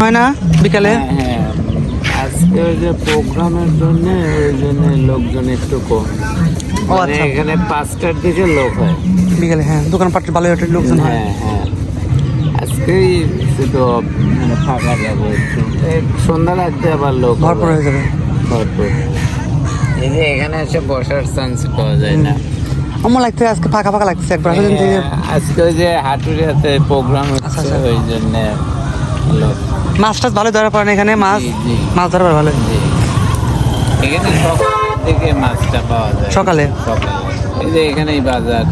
হয় না বিকালে? হ্যাঁ, হ্যাঁ। আজকে ওই যে প্রোগ্রামের জন্য ওই জন্য লোকজন একটু কম। মানে আচ্ছা। এখানে পাঁচটার দিকে লোক হয়। বিকালে হ্যাঁ দোকানপাট ভালো একটা লোকজন হয়। হ্যাঁ হ্যাঁ। আজকেই শুধু মানে ফাঁকা যাবে একটু। এই সন্ধ্যা লাগতে আবার লোক। ভরপুর হয়ে যাবে। ভরপুর। এই যে এখানে এসে বসার চান্স পাওয়া যায় না। আমার লাগতে আজকে ফাঁকা ফাঁকা লাগতেছে একবার। হ্যাঁ, আজকে ওই যে হাটুরিয়াতে প্রোগ্রাম আচ্ছা, হচ্ছে আচ্ছা। ওই জন্য লোক মাছ টাছ ভালো ধরা পড়ে না এখানে মাছ। মাছ ধরা ভালো। এখানে দিকে মাছটা পাওয়া যায় সকালে? এই যে এখানেই বাজার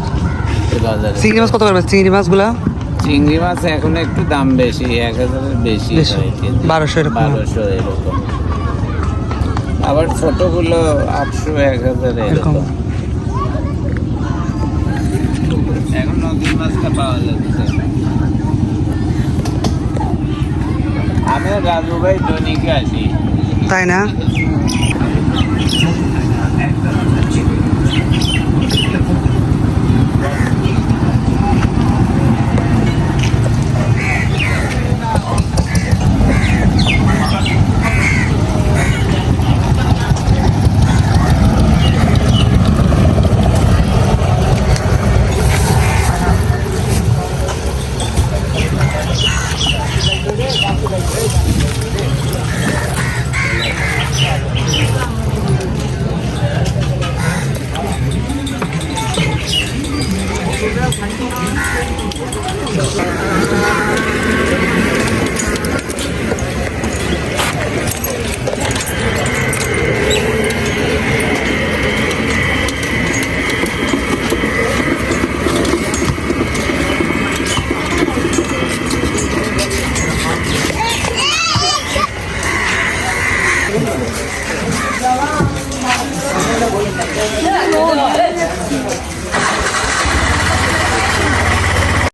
বাজারে চিংড়ি মাছ কত করবে চিংড়ি মাছগুলা চিংড়ি মাছ এখন একটু দাম বেশি এক হাজারের বেশি বেশি। কেজি। 1200 এরকম। বারোশো এরকম আবার ছোটগুলো আটশো এক হাজার। এরকম এখন নদীর মাছটা পাওয়া যাচ্ছে রাজু ভাই দৈনিকে আছে। তাই না? Thank you.